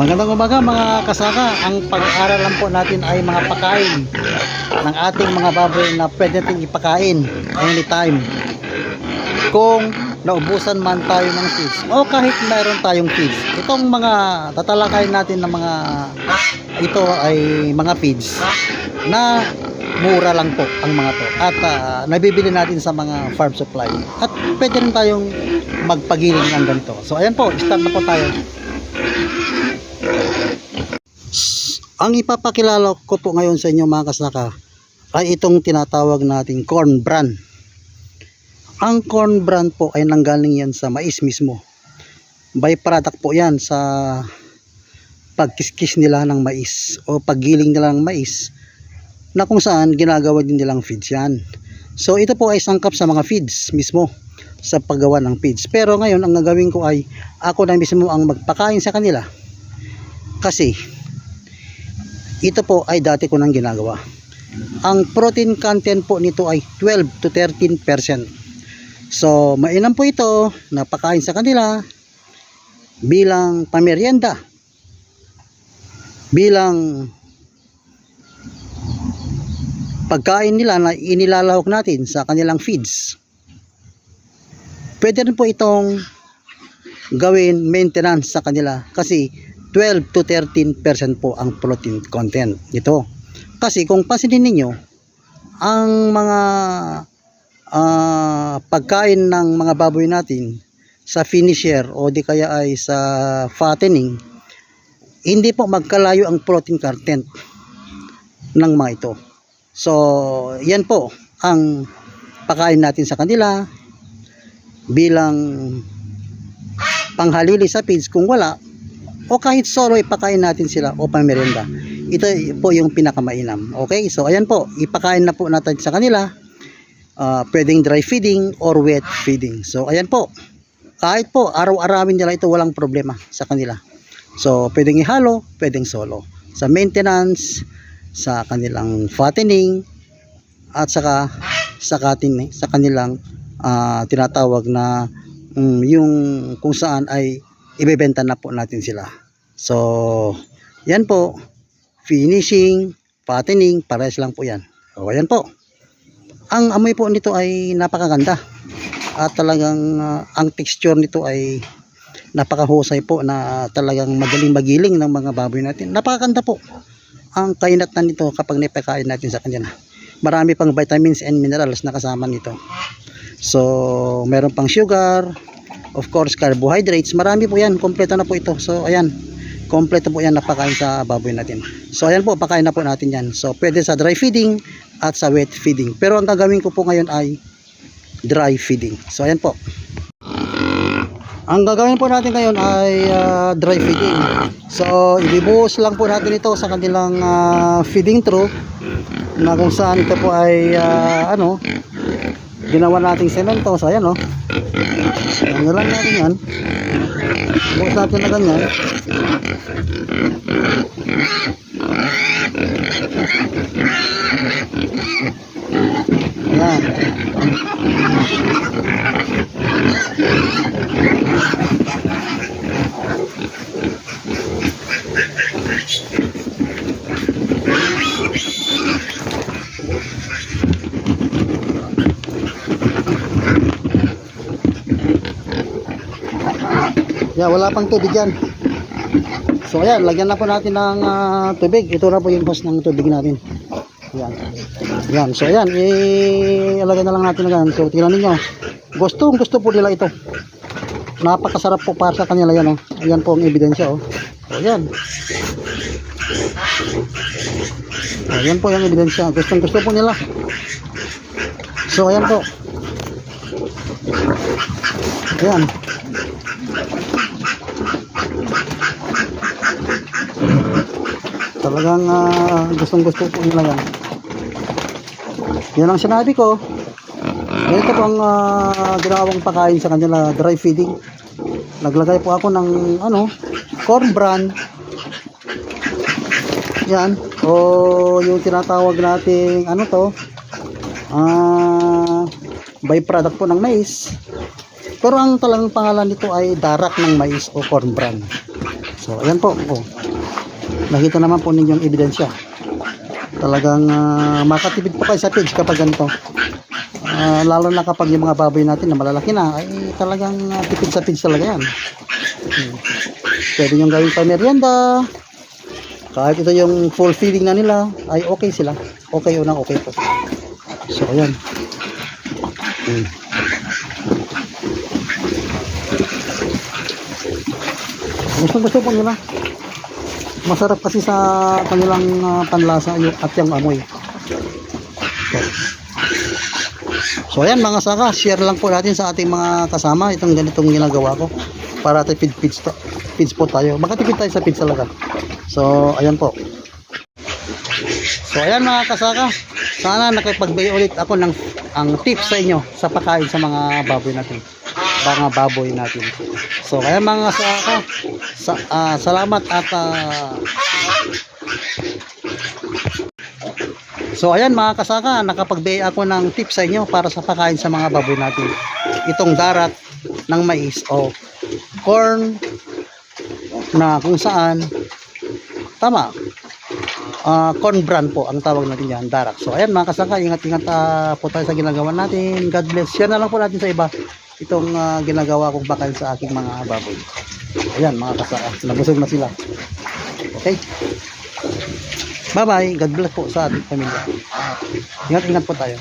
Magandang umaga mga kasaka. Ang pag-aaralan po natin ay mga pagkain ng ating mga baboy na pwede natin ipakain anytime. Kung naubusan man tayo ng feeds o kahit meron tayong feeds. Itong mga tatalakayin natin ng mga ito ay mga feeds na mura lang po ang mga to at ah, nabibili natin sa mga farm supply at pwede rin tayong magpagiling ng ganito so ayan po start na po tayo ang ipapakilala ko po ngayon sa inyo mga kasaka ay itong tinatawag nating corn bran. Ang corn bran po ay nanggaling yan sa mais mismo. Byproduct po yan sa pagkiskis nila ng mais o paggiling nila ng mais na kung saan ginagawa din nilang feeds yan. So ito po ay sangkap sa mga feeds mismo sa paggawa ng feeds. Pero ngayon ang gagawin ko ay ako na mismo ang magpakain sa kanila. Kasi ito po ay dati ko nang ginagawa. Ang protein content po nito ay 12 to 13%. So, mainam po ito na pakain sa kanila bilang pamerienda. Bilang pagkain nila na inilalahok natin sa kanilang feeds. Pwede rin po itong gawin maintenance sa kanila kasi 12 to 13% po ang protein content nito. Kasi kung pansinin ninyo, ang mga ah, pagkain ng mga baboy natin sa finisher o di kaya ay sa fattening, hindi po magkalayo ang protein content ng mga ito. So, yan po ang pakain natin sa kanila bilang panghalili sa feeds kung wala o kahit solo ipakain natin sila o pamerienda. Ito po yung pinakamainam. Okay? So ayan po, ipakain na po natin sa kanila. Ah, pwedeng dry feeding or wet feeding. So ayan po. Kahit po araw-arawin nila ito walang problema sa kanila. So pwedeng ihalo, pwedeng solo. Sa maintenance, sa kanilang fattening at saka sa katin sa kanilang ah, tinatawag na mm, yung kung saan ay ibebenta na po natin sila. So, yan po. Finishing, fattening, pares lang po yan. O, yan po. Ang amoy po nito ay napakaganda. At talagang ah, ang texture nito ay napakahusay po na talagang magaling magiling ng mga baboy natin. Napakaganda po ang kainatan nito kapag nipakain natin sa kanila. Marami pang vitamins and minerals na kasama nito. So, meron pang sugar, of course carbohydrates. Marami po yan. Kompleto na po ito. So ayan. Kompleto po yan. Napakain sa baboy natin. So ayan po. Pakain na po natin yan. So pwede sa dry feeding at sa wet feeding. Pero ang gagawin ko po ngayon ay dry feeding. So ayan po. Ang gagawin po natin ngayon ay ah, dry feeding. So ibibuhos lang po natin ito sa kanilang ah, feeding trough na kung saan ito po ay ah, ano ginawa nating semento. So ayan oh ano lang natin yan. Bukas natin na ganyan. Ayan. Yeah, wala pang tubig yan. So ayan, lagyan na po natin ng ah, tubig. Ito na po yung hose ng tubig natin. Yan. Yan. So ayan, ilagay na lang natin na ganun. So tingnan niyo. Gustong gusto po nila ito. Napakasarap po para sa kanila yan. Oh. Ayan po ang ebidensya. Oh. So ayan. Ayan po yung ebidensya. Gustong gusto po nila. So ayan po. Ayan. Talagang ah, gustong gusto po nila yan. Yan ang sinabi ko. Ito po ang uh, ginawang pakain sa kanila dry feeding. Naglagay po ako ng ano corn bran. Yan. O yung tinatawag nating ano to? Ah byproduct po ng mais. Pero ang talagang pangalan nito ay darak ng mais o corn bran. So, ayan po. Oh. Nakita naman po ninyong ebidensya. Talagang ah, makatipid po kayo sa page kapag ganito. Ah, lalo na kapag yung mga baboy natin na malalaki na, ay talagang ah, tipid sa page talaga yan. Hmm. Pwede nyo gawin pa merienda. Kahit ito yung full feeding na nila, ay okay sila. Okay unang okay po. So, ayan. Hmm. Gusto gusto po nila. Masarap kasi sa kanilang ah, panlasa yung at yung amoy. So ayan mga saka, share lang po natin sa ating mga kasama itong ganitong ginagawa ko para tayo feed feeds, feeds po tayo. Makatipid tayo sa feeds talaga. So ayan po. So ayan mga kasaka, sana nakipagbigay ulit ako ng ang tips sa inyo sa pagkain sa mga baboy natin. Mga baboy natin. So kaya mga kasaka, sa, ah, salamat at ah, So ayan mga kasaka, nakapagbigay ako ng tips sa inyo para sa pagkain sa mga baboy natin. Itong darat ng mais o corn na kung saan tama ah corn bran po ang tawag natin yan, darak. So ayan mga kasaka, ingat-ingat ah, po tayo sa ginagawa natin. God bless. Share na lang po natin sa iba itong ah, ginagawa kong pagkain sa aking mga baboy. Ayan mga kasaka, nabusog na sila. Okay? Bye-bye. God bless po sa ating pamilya. Ingat-ingat po tayo.